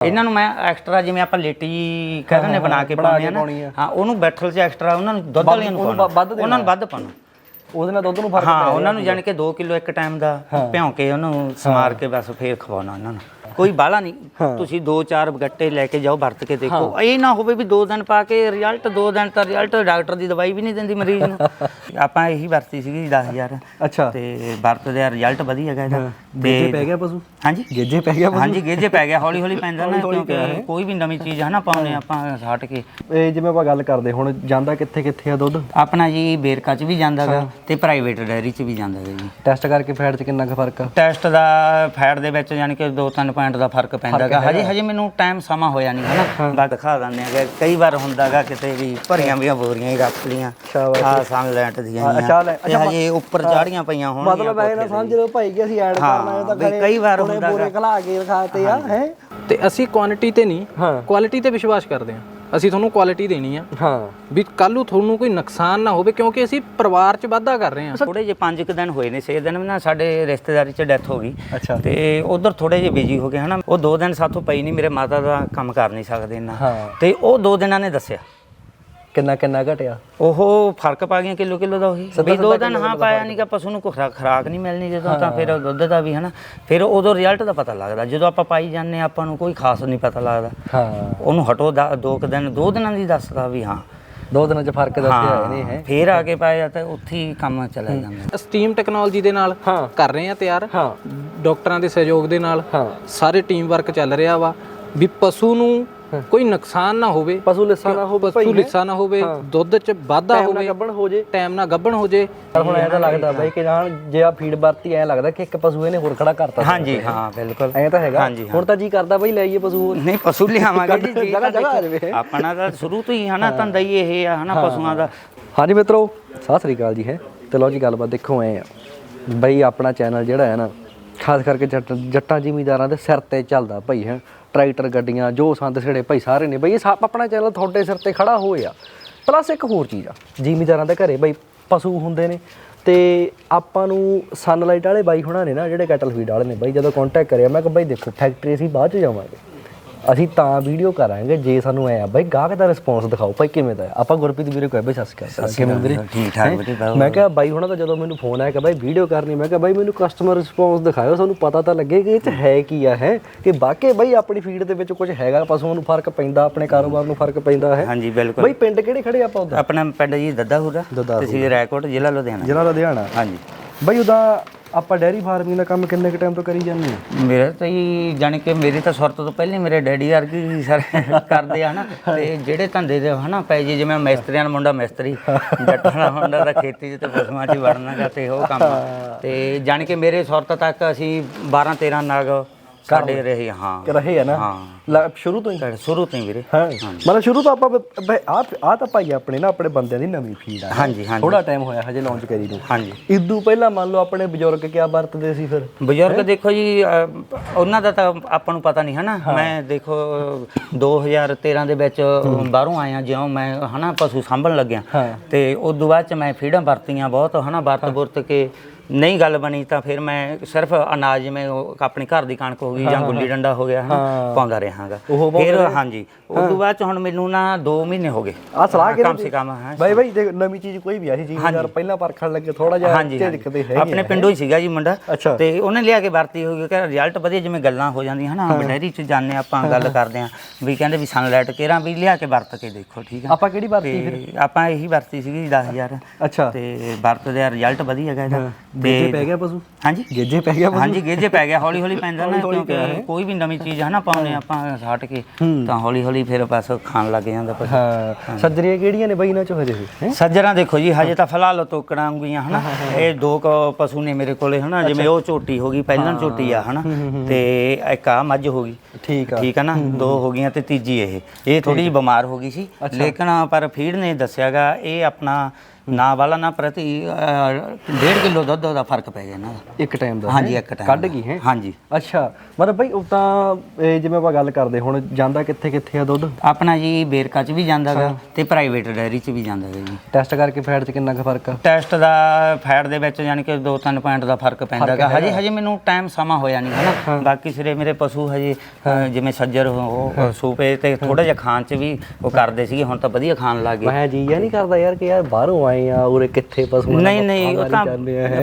ਇਹਨਾਂ ਨੂੰ ਮੈਂ ਐਕਸਟਰਾ ਜਿਵੇਂ ਆਪਾਂ ਲੇਟੀ ਕਹਿੰਦੇ ਨੇ ਬਣਾ ਕੇ ਪਾਉਂਦੇ ਆ ਨਾ। ਹਾਂ ਉਹਨੂੰ ਬੈਠਲ 'ਚ ਐਕਸਟਰਾ ਉਹਨਾਂ ਨੂੰ ਦੁੱਧ ਵਾਲੀਆਂ ਨੂੰ ਪਾਉਣਾ। ਉਹਨਾਂ ਨੂੰ ਵੱਧ ਪਾਉਣਾ। ਉਹਦੇ ਨਾਲ ਦੁੱਧ ਨੂੰ ਫ਼ਰਕ ਹਾਂ ਉਹਨਾਂ ਨੂੰ ਜਾਣ ਕੇ 2 ਕਿਲੋ ਇੱਕ ਟਾਈਮ ਦਾ ਭਿਉਂ ਕੇ ਉਹਨੂੰ ਸਮਾਰ ਕੇ ਬਸ ਫੇਰ ਖਵਾਉਣਾ ਉਹਨਾਂ ਨੂੰ। ਕੋਈ ਬਾਲਾ ਨਹੀਂ। ਤੁਸੀਂ 2-4 ਗੱਟੇ ਲੈ ਕੇ ਜਾਓ ਵਰਤ ਕੇ ਦੇਖੋ। ਇਹ ਨਾ ਹੋਵੇ ਵੀ 2 ਦਿਨ ਪਾ ਕੇ ਰਿਜ਼ਲਟ 2 ਦਿਨ ਤਾਂ ਰਿਜ਼ਲਟ ਡਾਕਟਰ ਦੀ ਦਵਾਈ ਵੀ ਨਹੀਂ ਦਿੰਦੀ ਮਰੀਜ਼ ਨੂੰ। ਆਪਾਂ ਇਹੀ ਵਰਤੀ ਸੀਗੀ 10000 ਅੱਛਾ। ਤੇ ਵਰਤਦੇ ਆ ਰਿਜ਼ਲਟ ਵਧੀਆ ਹੈਗਾ ਇਹਦਾ। ਗੇਜੇ ਪੈ ਗਿਆ ਪਸ਼ੂ? ਹਾਂਜੀ। ਗੇਜੇ ਪੈ ਗਿਆ ਹਾਂਜੀ ਗੇਜੇ ਪੈ ਗਿਆ। ਹੌਲੀ ਹੌਲੀ ਪੈਂਦਾ ਨਾ ਕਿਉਂਕਿ ਕੋਈ ਵੀ ਨਵੀਂ ਚੀਜ਼ ਹੈ ਨਾ ਪਾਉਨੇ ਆਪਾਂ ਹਟ ਕੇ। ਇਹ ਜਿਵੇਂ ਆਪਾਂ ਗੱਲ ਕਰਦੇ ਹੁਣ ਜਾਂਦਾ ਕਿੱਥੇ ਕਿੱਥੇ ਆ ਦੁੱਧ? ਆਪਣਾ ਜੀ ਬੇਰਕਾ ਚ ਵੀ ਜਾਂਦਾਗਾ ਤੇ ਪ੍ਰਾਈਵੇਟ ਡੈਰੀ ਚ ਵੀ ਜਾਂਦਾਗਾ ਜੀ। ਟੈਸਟ ਕਰਕੇ ਫੈਟ 'ਚ ਕਿੰਨਾ ਕੁ ਫ਼ਰਕ ਆ? ਟੈਸਟ ਦਾ ਫੈਟ ਦੇ ਵਿੱਚ ਯਾਨੀ ਕਿ 2-3 ਪੁਆਇੰਟ ਦਾ ਫ਼ਰਕ ਪੈਂਦਾਗਾ ਹਜੇ ਹਜੇ ਮੈਨੂੰ ਟਾਈਮ ਸਮਾਂ ਹੋਇਆ ਨਹੀਂ ਹਨਾ। ਬਾ ਦਿਖਾ ਦਿੰਦੇ ਆਗੇ ਕਈ ਵਾਰ ਹੁੰਦਾਗਾ ਕਿਤੇ ਵੀ ਭਰੀਆਂ ਵੀਆਂ ਬੋਰੀਆਂ ਹੀ ਰੱਖ ਲੀਆਂ। ਆ ਸਨਲਾਈਟ ਦੀਆਂ ਹਾਂ, ਅੱਛਾ ਲੈ- ਤੇ ਹਜੇ ਉੱਪਰ ਚਾੜੀਆਂ ਪਈਆਂ ਹੋਣਗੀਆਂ ਮਤਲਬ ਇਹ ਨਾ ਸਮਝ ਲਓ ਭਾਈ ਕਿ ਅਸੀਂ ਐਡ ਕਰਨਾ ਹੈ ਤਾਂ ਕਈ ਵਾਰ ਹੁਣੇ ਹੁੰਦਾ ਬੋਰੇ। ਖਲਾ ਕੇ ਰਖਾਤੇ ਆ ਹੈ? ਤੇ ਅਸੀਂ ਕੁਆਂਟੀਟੀ ਤੇ ਨਹੀਂ। ਕੁਆਲਿਟੀ ਤੇ ਵਿਸ਼ਵਾਸ ਕਰਦੇ ਹਾਂ। ਅਸੀਂ ਤੁਹਾਨੂੰ ਕੁਆਲਿਟੀ ਦੇਣੀ ਆ। ਹਾਂ। ਵੀ ਕੱਲ ਨੂੰ ਤੁਹਾਨੂੰ ਕੋਈ ਨੁਕਸਾਨ ਨਾ ਹੋਵੇ ਕਿਉਂਕਿ ਅਸੀਂ ਪਰਿਵਾਰ 'ਚ ਵਾਧਾ ਕਰ ਰਹੇ ਹਾਂ ਥੋੜੇ ਜਿਹੇ 5 ਕੁ ਦਿਨ ਹੋਏ ਨੇ 6 ਦਿਨ ਨਾ ਸਾਡੇ ਰਿਸ਼ਤੇਦਾਰੀ 'ਚ ਡੈਥ ਹੋ ਗਈ। ਅੱਛਾ। ਤੇ ਉਧਰ ਥੋੜੇ ਜਿਹੇ ਬਿਜ਼ੀ ਹੋ ਗਏ ਹਨਾ। ਉਹ 2 ਦਿਨ ਸਾਥੋਂ ਪਈ ਨਹੀਂ ਮੇਰੇ ਮਾਤਾ ਦਾ ਕੰਮ ਕਰ ਨਹੀਂ ਸਕਦੇ ਇੰਨਾ। ਤੇ ਉਹ 2 ਦਿਨਾਂ ਨੇ ਦੱਸਿਆ। ਕਿੰਨਾ ਕਿੰਨਾ ਘਟਿਆ? ਉਹ ਫ਼ਰਕ ਪਾ ਗਿਆ ਕਿਲੋ ਕਿਲੋ ਦਾ ਉਹੀ। ਵੀ ਦੋ ਦਿਨ ਹਾਂ ਪਾਇਆ ਨਹੀਂ ਕਿ ਪਸ਼ੂ ਨੂੰ ਕੋਈ ਖੁਰਾ- ਖੁਰਾਕ ਨਹੀਂ ਮਿਲਣੀ ਜਦੋਂ ਤਾਂ ਫਿਰ ਦੁੱਧ ਦਾ ਵੀ ਹਨਾ। ਫਿਰ ਉਦੋਂ ਰਿਜ਼ਲਟ ਦਾ ਪਤਾ ਲੱਗਦਾ। ਜਦੋਂ ਆਪਾਂ ਪਾਈ ਜਾਂਦੇ ਆਪਾਂ ਨੂੰ ਕੋਈ ਖਾਸ ਨਹੀਂ ਪਤਾ ਲੱਗਦਾ। ਹਾਂ। ਉਹਨੂੰ ਹਟੋ ਦਾ- ਦੋ ਕੁ ਦਿਨ ਦੋ ਦਿਨਾਂ ਦੀ ਦੱਸਦਾ ਵੀ ਹਾਂ। ਦੋ ਦਿਨਾਂ 'ਚ ਫ਼ਰਕ ਦੱਸਿਆ ਇਹਨੇ ਹਾਂ। ਹੈ ਫਿਰ ਆ ਕੇ ਪਾਇਆ ਤਾਂ ਉੱਥੇ ਹੀ ਕੰਮ ਚਲਾ ਜਾਂਦਾ। ਸਟੀਮ ਟੈਕਨੋਲੋਜੀ ਦੇ ਨਾਲ ਹਾਂ। ਕਰ ਰਹੇ ਹਾਂ ਤਿਆਰ। ਹਾਂ। ਡਾਕਟਰਾਂ ਦੇ ਸਹਿਯੋਗ ਦੇ ਨਾਲ ਹਾਂ। ਸਾਰੇ ਟੀਮ ਵਰਕ ਚੱਲ ਰਿਹਾ ਵਾ। ਵੀ ਪਸ਼ੂ ਨੂੰ ਕੋਈ ਨੁਕਸਾਨ ਨਾ ਹੋਵੇ ਪਸ਼ੂ ਲਿੱਸਾ ਨਾ ਹੋਵੇ ਪਸ਼ੂ ਲਿੱਸਾ ਨਾ ਹੋਵੇ ਦੁੱਧ 'ਚ ਵਾਧਾ ਟਾਈਮ ਨਾਲ ਹੋਵੇ ਗੱਭਣ ਹੋ ਜੇ। ਟਾਈਮ ਨਾਲ ਗੱਭਣ ਹੋ ਜੇ। ਪਰ ਹੁਣ ਐਂ ਤਾਂ ਲੱਗਦਾ ਬਾਈ ਕਿ ਜਾਨ ਜੇ ਆ ਫੀਡ ਵਰਤੀ ਐ ਲੱਗਦਾ ਕਿ ਇੱਕ ਪਸ਼ੂ ਇਹਨੇ ਹੋਰ ਖੜਾ ਕਰਤਾ। ਹਾਂਜੀ ਹਾਂ ਬਿਲਕੁਲ। ਐ ਤਾਂ ਹੈਗਾ। ਹੁਣ ਤਾਂ ਜੀ ਕਰਦਾ ਬਾਈ ਲੈ ਆਈਏ ਪਸ਼ੂ ਨਹੀਂ ਪਸ਼ੂ ਲਿਆਵਾਂਗੇ ਜੀ ਜੀ ਜਗ੍ਹਾ- ਜਗ੍ਹਾ ਆ ਜਾਵੇ। ਆਪਣਾ ਤਾਂ ਸ਼ੁਰੂ ਤੋਂ ਹੀ ਹਨਾ ਧੰਦਾ ਹੀ ਇਹ ਆ ਹਨਾ ਪਸ਼ੂਆਂ ਦਾ। ਹਾਂਜੀ ਮਿੱਤਰੋ ਸਤਿ ਸ੍ਰੀ ਅਕਾਲ ਜੀ ਹੈ। ਤੇ ਲਓ ਜੀ ਗੱਲਬਾਤ ਦੇਖੋ ਐ ਆ। ਬਈ ਆਪਣਾ ਚੈਨਲ ਜਿਹੜਾ ਹੈ ਨਾ ਖਾਸ ਕਰਕੇ ਜੱਟ ਜੱਟਾਂ ਜ਼ਿਮੀਦਾਰਾਂ ਦੇ ਸਿਰ ਤੇ ਚੱਲਦਾ ਭਾਈ ਹੈ, ਟਰੈਕਟਰ ਗੱਡੀਆਂ, ਜੋ ਸੰਦ ਛੜੇ ਭਾਈ ਸਾਰੇ ਨੇ ਬਈ, ਇਹ ਸਭ ਆਪਣਾ ਚੈਨਲ ਤੁਹਾਡੇ ਸਿਰ ਤੇ ਖੜਾ ਹੋਇਆ। ਪਲੱਸ ਇੱਕ ਹੋਰ ਚੀਜ਼ ਆ, ਜ਼ਿਮੀਦਾਰਾਂ ਦੇ ਘਰੇ ਬਈ ਪਸ਼ੂ ਹੁੰਦੇ ਨੇ, ਤੇ ਆਪਾਂ ਨੂੰ ਸਨਲਾਈਟ ਵਾਲੇ ਬਾਈ ਹੁਣਾਂ ਨੇ ਨਾ ਜਿਹੜੇ ਕੈਟਲ ਫੀਡ ਵਾਲੇ ਨੇ ਬਾਈ, ਜਦੋਂ ਕੰਟੈਕਟ ਕਰਿਆ, ਮੈਂ ਕਿਹਾ ਬਾਈ ਦੇਖੋ ਫੈਕਟਰੀ ਅਸੀਂ ਬਾਅਦ ਚ ਜਾਵਾਂਗੇ। ਅਸੀਂ ਤਾਂ ਵੀਡੀਓ ਕਰਾਂਗੇ ਜੇ ਸਾਨੂੰ ਐ ਆ ਬਾਈ ਗਾਹਕ ਦਾ ਰਿਸਪੌਂਸ ਦਿਖਾਓ ਭਾਈ ਕਿਵੇਂ ਦਾ ਹੈ। ਆਪਾਂ ਗੁਰਪ੍ਰੀਤ ਵੀਰੇ ਕੋਲ ਬਈ ਸੱਸ ਕਰ ਕਿਵੇਂ ਵੀਰੇ। ਠੀਕ ਠਾਕ ਬਹੁਤ ਮੈਂ ਕਿਹਾ ਬਾਈ ਹੁਣਾਂ ਦਾ ਜਦੋਂ ਮੈਨੂੰ ਫੋਨ ਆਇਆ ਕਿ ਬਾਈ ਵੀਡੀਓ ਕਰਨੀ। ਮੈਂ ਕਿਹਾ ਬਾਈ ਮੈਨੂੰ ਕਸਟਮਰ ਰਿਸਪੌਂਸ ਦਿਖਾਇਓ ਸਾਨੂੰ ਪਤਾ ਤਾਂ ਲੱਗੇ ਕਿ ਇਹ ਚ ਹੈ ਕੀ ਆ ਹੈ? ਕਿ ਵਾਕਈ ਬਾਈ ਆਪਣੀ ਫੀਡ ਦੇ ਵਿੱਚ ਕੁਝ ਹੈਗਾ ਪਸ਼ੂਆਂ ਨੂੰ ਫ਼ਰਕ ਪੈਂਦਾ ਆਪਣੇ ਕਾਰੋਬਾਰ ਨੂੰ ਫ਼ਰਕ ਪੈਂਦਾ ਹੈ? ਹਾਂਜੀ ਬਿਲਕੁਲ। ਬਾਈ ਪਿੰਡ ਕਿਹੜੇ ਖੜੇ ਆਪਾਂ ਉਧਰ? ਆਪਣਾ ਪਿੰਡ ਜੀ ਦੱਦਾਹੂਰਾ ਦੱਦਾਹੂਰਾ। ਤਹਿਸੀਲ ਰਾਏਕੋਟ ਜ਼ਿਲ੍ਹਾ ਲੁਧਿਆਣਾ। ਜ਼ਿਲ੍ਹਾ ਲੁਧਿਆਣਾ? ਹਾਂਜੀ। ਬਾਈ ਉਹਦਾ ਆਪਾਂ ਡੈਰੀ ਫਾਰਮਿੰਗ ਦਾ ਕੰਮ ਕਿੰਨੇ ਕ ਟਾਈਮ ਤੋਂ ਕਰੀ ਜਾਂਦੇ ਆ? ਮੇਰੇ ਤਾਂ ਹੀ ਜਾਣੀ ਕਿ ਮੇਰੀ ਤਾਂ ਸੁਰਤ ਤੋਂ ਪਹਿਲੇ ਮੇਰੇ ਡੈਡੀ ਵਰਗੀ ਸਰ ਕਰਦੇ ਆ ਤੇ ਜਿਹੜੇ ਧੰਦੇ ਦੇ ਹਨਾ ਪੈ ਜੀ ਜਿਵੇਂ ਮਿਸਤਰੀਆਂ ਦਾ ਮੁੰਡਾ ਮਿਸਤਰੀ ਜੱਟਾਂ ਦਾ ਮੁੰਡਾ ਤਾਂ ਖੇਤੀ 'ਚ ਤੇ ਪਸ਼ੂਆਂ 'ਚ ਵੜਨਾਗਾ ਤੇ ਉਹ ਕੰਮ। ਤੇ ਜਾਣੀ ਕਿ ਮੇਰੇ ਸੁਰਤ ਤੱਕ ਅਸੀਂ 12 13 ਨਗ ਸਾਡੇ ਰਹੇ ਹਾਂ। ਕਿ ਰਹੇ ਆ ਨਾ? ਹਾਂ। ਸ਼ੁਰੂ ਤੋਂ ਹੀ? ਸ਼ੁਰੂ ਤੋਂ ਹੀ ਵੀਰੇ। ਹਾਂ? ਮਤਲਬ ਸ਼ੁਰੂ ਤੋਂ ਆਪਾਂ ਆ ਆ ਤਾਂ ਭਾਈ ਆਪਣੇ ਨਾ ਆਪਣੇ ਬੰਦਿਆਂ ਦੀ ਨਵੀਂ ਫੀਡ ਆ। ਹਾਂਜੀ ਹਾਂਜੀ। ਥੋੜਾ ਟਾਈਮ ਹੋਇਆ ਹਜੇ ਲਾਂਚ ਕਰੀ ਨੂੰ। ਹਾਂਜੀ। ਇਦੋਂ ਪਹਿਲਾਂ ਮੰਨ ਲਓ ਆਪਣੇ ਬਜ਼ੁਰਗ ਕਿਆ ਵਰਤਦੇ ਸੀ ਫਿਰ? ਬਜ਼ੁਰਗ ਦੇਖੋ ਜੀ ਉਹਨਾਂ ਦਾ ਤਾਂ ਆਪਾਂ ਨੂੰ ਪਤਾ ਨਹੀਂ ਹਨਾ? ਮੈਂ ਦੇਖੋ 2013 ਦੇ ਵਿੱਚ ਬਾਹਰੋਂ ਆਇਆ ਜਿਉਂ ਮੈਂ ਹਨਾ ਪਸ਼ੂ ਸਾਂਭਣ ਲੱਗਿਆ। ਹਾਂ। ਤੇ ਉਸ ਤੋਂ ਬਾਅਦ ਚ ਮੈਂ ਫੀਡਾਂ ਵਰਤੀਆਂ ਬਹੁਤ ਹਨਾ ਵਰਤ ਵਰਤ ਕੇ। ਨਹੀਂ ਗੱਲ ਬਣੀ ਤਾਂ ਫਿਰ ਮੈਂ ਸਿਰਫ ਅਨਾਜ ਜਿਵੇਂ ਉਹ ਆਪਣੀ ਘਰ ਦੀ ਕਣਕ ਹੋ ਗਈ ਜਾਂ ਗੁੱਲੀ ਡੰਡਾ ਹੋ ਗਿਆ ਹਨਾ ਪਾਉਂਦਾ ਰਹਾਗਾ। ਉਹ ਫਿਰ ਹਾਂਜੀ ਉਸ ਤੋਂ ਬਾਅਦ ਚ ਹੁਣ ਮੈਨੂੰ ਨਾ 2 ਮਹੀਨੇ ਹੋ ਗਏ। ਆ ਸਲਾਹ ਕਮ ਸੇ? ਕਮ ਹੈ ਬਾਈ ਬਾਈ ਦੇਖ ਨਵੀਂ ਚੀਜ਼ ਕੋਈ ਵੀ ਆ ਸੀ ਜਿਵੇਂ ਪਹਿਲਾਂ ਪਰਖਣ ਲੱਗੇ ਥੋੜਾ ਜਿਹਾ ਹਾਂਜੀ ਝਿਜਕਦੇ ਹਾਂਜੀ। ਹੈਗੇ ਆਪਣੇ ਪਿੰਡੋਂ ਹੀ ਸੀਗਾ ਜੀ ਮੁੰਡਾ। ਅੱਛਾ। ਤੇ ਉਹਨੇ ਲਿਆ ਕੇ ਵਰਤੀ ਹੋਈ ਕਿ ਰਿਜ਼ਲਟ ਵਧੀਆ ਜਿਵੇਂ ਗੱਲਾਂ ਹੋ ਜਾਂਦੀਆਂ ਹਨਾ ਡੈਰੀ ਚ ਜਾਂਦੇ ਆਪਾਂ ਗੱਲ ਕਰਦੇ ਆਂ ਵੀ ਕਹਿੰਦੇ ਵੀ ਸਨਲਾਈਟ ਕੇਰਾਂ ਵੀ ਲਿਆ ਕੇ ਵਰਤ ਕੇ ਦੇਖੋ ਠੀਕ ਆ। ਆਪਾਂ ਕਿਹੜੀ ਵਰਤੀ ਫਿਰ? ਤੇ ਆਪਾਂ ਇਹੀ ਵਰਤੀ ਸੀਗੀ 10000 ਅੱਛਾ। ਤੇ ਵਰਤਦੇ ਆ ਰਿਜ਼ਲਟ ਵਧੀਆ ਹੈਗਾ ਇਹਦਾ। ਗੇਜੇ ਪੈ ਗਿਆ ਪਸ਼ੂ? ਹਾਂਜੀ। ਗੇਜੇ ਪੈ ਗਿਆ ਹਾਂਜੀ ਗੇਜੇ ਪੈ ਗਿਆ ਹੌਲੀ ਹੌਲੀ ਪੈਂਦਾ ਨਾ ਕਿਉਂਕਿ ਕੋਈ ਵੀ ਨਵੀਂ ਚੀਜ਼ ਹਨਾ ਪਾਉਨੇ ਆਪਾਂ ਹਟ ਕੇ ਤਾਂ ਹੌਲੀ ਹੌਲੀ ਫਿਰ ਬਸ ਖਾਣ ਲੱਗ ਜਾਂਦਾ ਪਸ਼ੂ। ਹਾਂ। ਸੱਜਰੀਆਂ ਕਿਹੜੀਆਂ ਨੇ ਬਾਈ ਇਹਨਾਂ ਚੋਂ ਹਜੇ? ਸੱਜਰਾਂ ਦੇਖੋ ਜੀ ਹਜੇ ਤਾਂ ਫਿਲਹਾਲ ਤੋਕੜਾਂ ਗਈਆਂ ਹਨਾ? ਇਹ ਦੋ ਕੁ ਪਸ਼ੂ ਨੇ ਮੇਰੇ ਕੋਲੇ ਹਨਾ? ਜਿਵੇਂ ਉਹ ਝੋਟੀ ਹੋ ਗਈ ਪਹਿਲਾਂ ਝੋਟੀ ਆ ਹਨਾ? ਤੇ ਇੱਕ ਆ ਮੱਝ ਹੋ ਗਈ। ਠੀਕ ਆ। ਠੀਕ ਆ ਨਾ? ਦੋ ਹੋ। ਗਈਆਂ ਤੇ ਤੀਜੀ ਇਹ। ਇਹ ਥੋੜੀ ਜਿਹੀ ਬਿਮਾਰ ਹੋ ਗਈ ਸੀ। ਲੇਕਿਨ ਪਰ ਫੀਡ ਨੇ ਦੱਸਿਆਗਾ ਇਹ ਆਪਣਾ ਨਾ ਵਾਲਾ ਨਾ ਪ੍ਰਤੀ 1.5 ਕਿਲੋ ਦੁੱਧ ਦਾ ਫ਼ਰਕ ਪੈ ਗਿਆ ਇਹਨਾਂ ਦਾ। ਇੱਕ ਟਾਈਮ ਦਾ ਹਾਂਜੀ ਇੱਕ ਟਾਈਮ ਕੱਢ ਗਈ ਹੈ? ਹਾਂਜੀ। ਅੱਛਾ ਮਤਲਬ ਬਈ ਉਹ ਤਾਂ ਇਹ ਜਿਵੇਂ ਆਪਾਂ ਗੱਲ ਕਰਦੇ ਹੁਣ ਜਾਂਦਾ ਕਿੱਥੇ ਕਿੱਥੇ ਆ ਦੁੱਧ? ਆਪਣਾ ਜੀ ਬੇਰਕਾ ਚ ਵੀ ਜਾਂਦਾਗਾ ਤੇ ਪ੍ਰਾਈਵੇਟ ਡੈਰੀ ਚ ਵੀ ਜਾਂਦਾਗਾ ਜੀ। ਟੈਸਟ ਕਰਕੇ ਫੈਟ 'ਚ ਕਿੰਨਾ ਕੁ ਫ਼ਰਕ ਆ? ਟੈਸਟ ਦਾ ਫੈਟ ਦੇ ਵਿੱਚ ਯਾਨੀ ਕਿ 2-3 ਪੁਆਇੰਟ ਦਾ ਫ਼ਰਕ ਪੈਂਦਾਗਾ। ਹਜੇ ਹਜੇ ਮੈਨੂੰ ਟਾਈਮ ਸਮਾਂ ਹੋਇਆ ਨਹੀਂ ਹਨਾ? ਬਾਕੀ ਸਿਰੇ ਮੇਰੇ ਪਸ਼ੂ ਹਜੇ ਜਿਵੇਂ ਸੱਜਰ ਉਹ ਉਹ ਸੂਪੇ ਤੇ ਥੋੜਾ ਜਿਹਾ ਖਾਣ ਚ ਵੀ ਉਹ ਕਰਦੇ ਸੀਗੇ ਹੁਣ ਤਾਂ ਵਧੀਆ ਖਾਣ ਲੱਗ ਗਏ। ਮੈਂ ਜੀ ਇਹ ਨਹੀਂ ਕਰਦਾ ਯਾਰ ਕਿ ਯਾਰ ਬਾਹਰੋਂ ਆਏ ਆ ਉਰੇ ਕਿੱਥੇ ਪਸ਼ੂਆਂ ਨਹੀਂ ਨਹੀਂ ਉਹ ਤਾਂ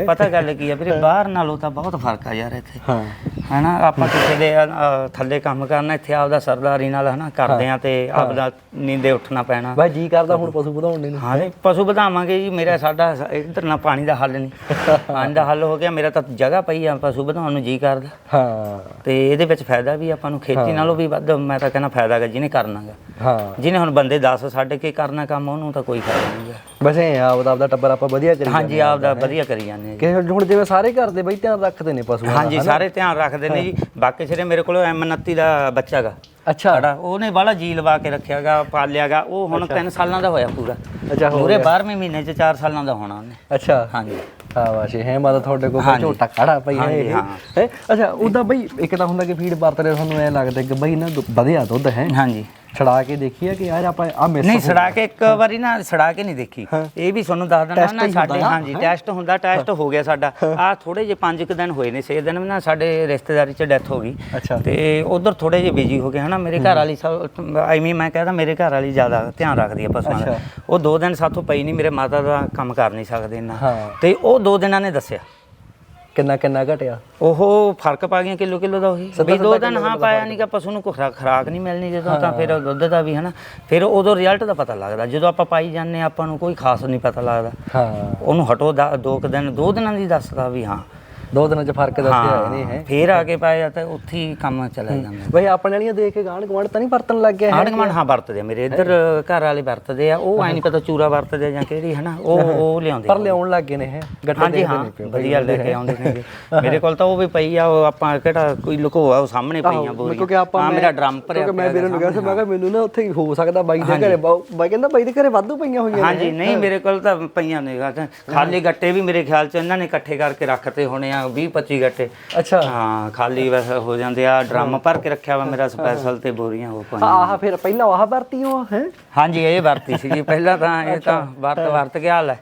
ਪਤਾ ਗੱਲ ਕੀ ਆ ਵੀਰੇ ਬਾਹਰ ਨਾਲੋਂ ਤਾਂ ਬਹੁਤ ਫ਼ਰਕ ਆ ਯਾਰ ਇੱਥੇ। ਹਾਂ। ਹਨਾ ਆਪਾਂ ਕਿਸੇ ਦੇ ਅ, ਥੱਲੇ ਕੰਮ ਕਰਨਾ ਇੱਥੇ ਆਪਦਾ ਸਰਦਾਰੀ ਨਾਲ ਹਨਾ ਕਰਦੇ ਆ ਤੇ ਆਪਦਾ ਨੀਂਦੇ ਉੱਠਣਾ ਪੈਣਾ। ਬਾਈ ਜੀ ਕਰਦਾ ਹੁਣ ਪਸ਼ੂ ਵਧਾਉਣ ਨੂੰ ਹਾਂ ਜੀ, ਪਸ਼ੂ ਵਧਾਵਾਂਗੇ ਜੀ ਮੇਰਾ ਸਾਡਾ ਸ- ਇੱਧਰ ਨਾ ਪਾਣੀ ਦਾ ਹੱਲ ਨਹੀਂ। ਪਾਣੀ ਦਾ ਹੱਲ ਹੋ ਗਿਆ ਮੇਰਾ ਤਾਂ ਜਗ੍ਹਾ ਪਈ ਆ ਪਸ਼ੂ ਵਧਾਉਣ ਨੂੰ ਜੀ ਕਰਦਾ। ਹਾਂ। ਤੇ ਇਹਦੇ ਵਿੱਚ ਫਾਇਦਾ ਵੀ ਆਪਾਂ ਨੂੰ ਖੇਤੀ ਨਾਲੋਂ ਵੀ ਵੱਧ ਮੈਂ ਤਾਂ ਕਹਿੰਦਾ ਫਾਇਦਾ ਗਾ ਜਿਹਨੇ ਕਰਨਾਗਾ ਹਾਂ। ਜਿਹਨੇ ਹੁਣ ਬੰਦੇ 10 ਛੱਡ ਕੇ ਕਰਨਾ ਕੰਮ ਉਹਨੂੰ ਤਾਂ ਕੋਈ ਫਾਇਦਾ ਨਹੀਂ ਬਸ ਇਹ ਆ ਆਪਦਾ ਆਪਦਾ ਟੱਬਰ ਆਪਾਂ ਵਧੀਆ ਕਰੀ ਹਾਂਜੀ ਆਪਦਾ ਵਧੀਆ ਕਰੀ ਜਾਂਦੇ। ਕਿ ਹੁਣ ਜਿਵੇਂ ਸਾਰੇ ਘਰ ਦੇ ਬਈ ਧਿਆਨ ਰੱਖਦੇ ਨੇ ਪਸ਼ੂਆਂ ਦਾ ਹਾਂਜੀ ਸਾਰੇ ਧਿਆਨ ਰੱਖਦੇ ਨੇ ਜੀ। ਬਾਕੀ ਸਿਰੇ ਮੇਰੇ ਕੋਲ M29 ਦਾ ਬੱਚਾ ਗਾ ਅੱਛਾ। ਸਾਡਾ ਉਹਨੇ ਬਾਲਾ ਜੀ ਲਵਾ ਕੇ ਰੱਖਿਆਗਾ ਪਾਲਿਆਗਾ ਉਹ ਹੁਣ 3 ਸਾਲਾਂ ਦਾ ਹੋਇਆ ਪੂਰਾ। ਅੱਛਾ ਹੋ ਪੂਰੇ 12ਵੇਂ ਮਹੀਨੇ ਚ 4 ਸਾਲਾਂ ਦਾ ਹੋਣਾ ਉਹਨੇ। ਅੱਛਾ। ਹਾਂਜੀ। ਹਾਂ ਵਾਸ਼ੇ ਹੈ ਮਾਤਾ ਤੁਹਾਡੇ ਕੋਲ। ਝੋਟਾ ਖੜਾ ਪਈ ਹੈ ਹਾਂ। ਅੱਛਾ ਉਹਦਾ ਬਈ ਇੱਕ ਤਾਂ ਹੁੰਦਾ ਕਿ ਫੀਡ ਵਰਤਦੇ ਤੁਹਾਨੂੰ ਐ ਲੱਗਦਾ ਕਿ ਬਈ ਨਾ ਦੁ- ਵਧਿਆ ਦੁੱਧ ਹੈ। ਹਾਂਜੀ। ਛੜਾ ਕੇ ਦੇਖੀਏ ਕਿ ਯਾਰ ਆਪਾਂ ਆ ਮਿਸ ਨਹੀਂ ਸੜਾ ਕੇ ਇੱਕ ਵਾਰੀ ਨਾ ਸੜਾ ਕੇ ਨਹੀਂ ਦੇਖੀ। ਇਹ ਵੀ ਤੁਹਾਨੂੰ ਦੱਸ ਦਿੰਦਾ ਨਾ ਹੀ ਸਾਡੇ ਨਾ? ਹਾਂਜੀ ਟੈਸਟ ਹੁੰਦਾ ਟੈਸਟ ਹੋ ਗਿਆ ਸਾਡਾ। ਆ ਥੋੜੇ ਜਿਹੇ 5 ਕੁ ਦਿਨ ਹੋਏ ਨੇ 6 ਦਿਨ ਨਾ ਸਾਡੇ ਰਿਸ਼ਤੇਦਾਰੀ ਚ ਡੈਥ ਹੋ ਗਈ। ਤੇ ਉਧਰ ਥੋੜੇ ਜਿਹੇ ਬਿਜ਼ੀ ਹੋ ਗਏ ਹਨਾ ਮੇਰੇ ਘਰ ਵਾਲੀ ਸਭ ਆਈ ਮੀਨ ਮੈਂ ਕਹਿੰਦਾ ਮੇਰੇ ਘਰ ਵਾਲੀ ਜ਼ਿਆਦਾ ਧਿਆਨ ਰੱਖਦੀ ਹੈ ਪਸ਼ੂਆਂ ਦਾ। ਉਹ ਦੋ ਦਿਨ ਸਾਥੋਂ ਪਈ ਨਹੀਂ ਮੇਰੇ ਮਾਤਾ ਦਾ ਕੰਮ ਕਰ ਨਹੀਂ ਸਕਦੇ ਇੰਨਾ। ਹਾਂ। ਤੇ ਉਹ ਦੋ ਦਿਨਾਂ ਨੇ ਦੱਸਿਆ। ਕਿੰਨਾ ਕਿੰਨਾ ਘਟਿਆ? ਉਹ ਫ਼ਰਕ ਪਾ ਗਿਆ ਕਿਲੋ ਕਿਲੋ ਦਾ ਉਹੀ। ਵੀ ਦੋ ਦਿਨ ਹਾਂ ਪਾਇਆ ਨਹੀਂ ਕਿ ਪਸ਼ੂ ਨੂੰ ਖੁਰਾਕ ਖੁਰਾਕ ਨਹੀਂ ਮਿਲਣੀ ਜਦੋਂ ਤਾਂ ਫਿਰ ਦੁੱਧ ਦਾ ਵੀ ਹਨਾ। ਫਿਰ ਉਦੋਂ ਰਿਜ਼ਲਟ ਦਾ ਪਤਾ ਲੱਗਦਾ। ਜਦੋਂ ਆਪਾਂ ਪਾਈ ਜਾਂਦੇ ਆਪਾਂ ਨੂੰ ਕੋਈ ਖਾਸ ਨਹੀਂ ਪਤਾ ਲੱਗਦਾ। ਹਾਂ। ਉਹਨੂੰ ਹਟੋ ਦਾ ਦੋ ਕੁ ਦਿਨ ਦੋ ਦਿਨਾਂ ਦੀ ਦੱਸਦਾ ਵੀ ਹਾਂ। ਦੋ ਦਿਨਾਂ ਚ ਫ਼ਰਕ ਦੱਸਿਆ ਇਹਨੇ ਹਾਂ ਫਿਰ ਆ ਕੇ ਪਾਇਆ ਤਾਂ ਉੱਥੇ ਹੀ ਕੰਮ ਚੱਲਿਆ ਜਾਂਦਾ। ਬਈ ਆਪਣੇ ਵਾਲੀਆਂ ਦੇਖ ਕੇ ਗਾਣ ਗਵਾਂਡ ਤਾਂ ਨਹੀਂ ਵਰਤਣ ਲੱਗ ਗਿਆ ਗੁਆਂਢ ਹਾਂ ਵਰਤਦੇ ਆ ਮੇਰੇ। ਇੱਧਰ ਘਰ ਵਾਲੇ ਵਰਤਦੇ ਆ ਉਹ ਐ ਨਹੀਂ ਪਤਾ ਚੂਰਾ ਵਰਤਦੇ ਜਾਂ ਕਿਹੜੀ ਹਨਾ? ਉਹ ਉਹ ਲਿਆਉਂਦੇ ਪਰ ਲਿਆਉਣ ਲੱਗ ਗਏ ਨੇ ਹੈ? ਗੱਟੇ ਹਾਂ ਨੇ ਵਧੀਆ ਲੈ ਕੇ ਆਉਂਦੇ ਨੇ ਮੇਰੇ ਕੋਲ ਤਾਂ ਉਹ ਵੀ ਪਈ ਆ ਉਹ ਆਪਾਂ ਕਿਹੜਾ ਕੋਈ ਲੁਕੋਆ ਉਹ ਸਾਹਮਣੇ ਪਈਆਂ ਕਿਉਂਕਿ ਬੋਰੀਆਂ ਆਪਾਂ ਮੇਰਾ ਡਰਮ ਭਰਿਆ ਕਿਉਂਕਿ ਮੈਂ ਵੀਰੇ ਨੂੰ ਕਿਹਾ ਸੀ ਮੈਂ ਕਿਹਾ ਮੈਨੂੰ ਨਾ ਉੱਥੇ ਹੋ ਸਕਦਾ ਬਾਈ ਦੇ ਘਰੇ ਬਾਈ ਕਹਿੰਦਾ ਬਾਈ ਦੇ ਘਰੇ ਵਾਧੂ ਪਈਆਂ ਹੋਈਆਂ ਨੇ ਹਾਂਜੀ ਨਹੀਂ ਮੇਰੇ ਕੋਲ ਤਾਂ ਪਈਆਂ ਨੇ ਖਾਲੀ ਗੱਟੇ ਵੀ ਮੇਰੇ ਖਿਆਲ ਚ ਇਹਨਾਂ ਨੇ ਇਕੱਠੇ ਕਰਕੇ ਰੱਖਤੇ ਹੋਣੇ ਆ 20 25 ਗੱਟੇ। ਅੱਛਾ। ਹਾਂ ਖਾਲੀ ਬਸ ਹੋ ਜਾਂਦੇ ਆ ਡਰਮ ਭਰ ਕੇ ਰੱਖਿਆ ਵਾ ਮੇਰਾ ਸਪੈਸ਼ਲ ਤੇ ਬੋਰੀਆਂ ਉਹ ਪਾਈਆਂ। ਆਹ ਫਿਰ ਪਹਿਲਾਂ ਆਹ ਵਰਤੀ ਉਹ ਹੈ? ਹਾਂਜੀ ਇਹ ਵਰਤੀ ਸੀਗੀ। ਪਹਿਲਾਂ ਤਾਂ ਇਹ ਤਾਂ ਵਰਤ ਵਰਤ ਕੇ ਹਾਲ ਹੈ।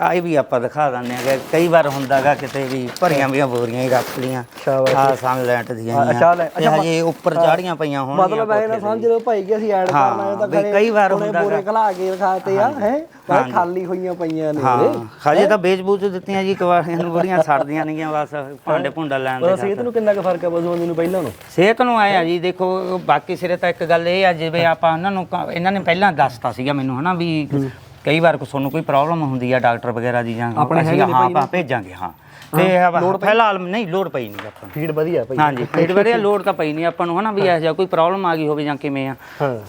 ਆਈ ਵੀ ਆਪਾਂ ਦਿਖਾ ਦਿੰਦੇ ਆ ਕਈ ਵਾਰ ਹੁੰਦਾਗਾ ਕਿਤੇ ਵੀ ਭਰੀਆਂ ਵੀਆਂ ਬੋਰੀਆਂ ਹੀ ਰੱਖ ਲੀਆਂ। ਆ ਸਨਲਾਈਟ ਦੀਆਂ ਅੱਛਾ ਤੇ ਹਜੇ ਉੱਪਰ ਚਾੜੀਆਂ ਪਈਆਂ ਹੋਣਗੀਆਂ ਮਤਲਬ ਐ ਨਾ ਸਮਝ ਲਓ ਭਾਈ ਕਿ ਅਸੀਂ ਐਡ ਕਰਨਾ ਤਾਂ ਕਈ ਵਾਰ ਹੁੰਦਾ ਬੋਰੇ। ਖਲਾ ਕੇ ਰਖਾਤੇ ਆ ਹੈ? ਪਰ ਖਾਲੀ ਹੋਈਆਂ ਪਈਆਂ ਨੇ। ਹਾਂ। ਹਜੇ ਤਾਂ ਵੇਚ ਬੂਚ ਦਿੱਤੀਆਂ ਜੀ ਕਵਾੜੀਆਂ ਨੂੰ ਬੜੀਆਂ ਸੜਦੀਆਂ ਨੇਗੀਆਂ ਬਸ ਭਾਂਡੇ ਭੁੰਡਾ ਲੈਣ ਦੇ ਸਿਹਤ ਨੂੰ ਕਿੰਨਾ ਕੁ ਫ਼ਰਕ ਹੈ ਦੀ ਨੂੰ ਪਹਿਲਾਂ ਨੂੰ? ਸਿਹਤ ਨੂੰ ਆਏ ਆ ਜੀ ਦੇਖੋ ਬਾਕੀ ਸਿਰੇ ਤਾਂ ਇੱਕ ਗੱਲ ਇਹ ਆ ਜਿਵੇਂ ਆਪਾਂ ਉਹਨਾਂ ਨੂੰ ਇਹਨਾਂ ਨੇ ਪਹਿਲਾਂ ਦੱਸਤਾ ਸੀਗਾ ਮੈਨੂੰ ਹਨਾ ਵੀ ਕਈ ਵਾਰ ਕੋ ਤੁਹਾਨੂੰ ਕੋਈ ਪ੍ਰੋਬਲਮ ਹੁੰਦੀ ਆ ਡਾਕਟਰ ਵਗੈਰਾ ਦੀ ਜਾਂ ਅਸੀਂ ਹਾਂ ਆਪਾਂ ਭੇਜਾਂਗੇ ਹਾਂ। ਤੇ ਇਹ ਫਿਲਹਾਲ ਨਹੀਂ ਲੋੜ ਪਈ ਨਹੀਂ ਆਪਾਂ ਨੂੰ। ਫੀਡ ਵਧੀਆ ਭਾਈ ਹਾਂਜੀ ਫੀਡ ਵਧੀਆ ਲੋੜ ਤਾਂ ਪਈ ਨਹੀਂ ਆਪਾਂ ਨੂੰ ਹਨਾ ਵੀ ਇਹੋ ਜਿਹਾ ਕੋਈ ਪ੍ਰੋਬਲਮ ਆ ਗਈ ਹੋਵੇ ਜਾਂ ਕਿਵੇਂ ਆ।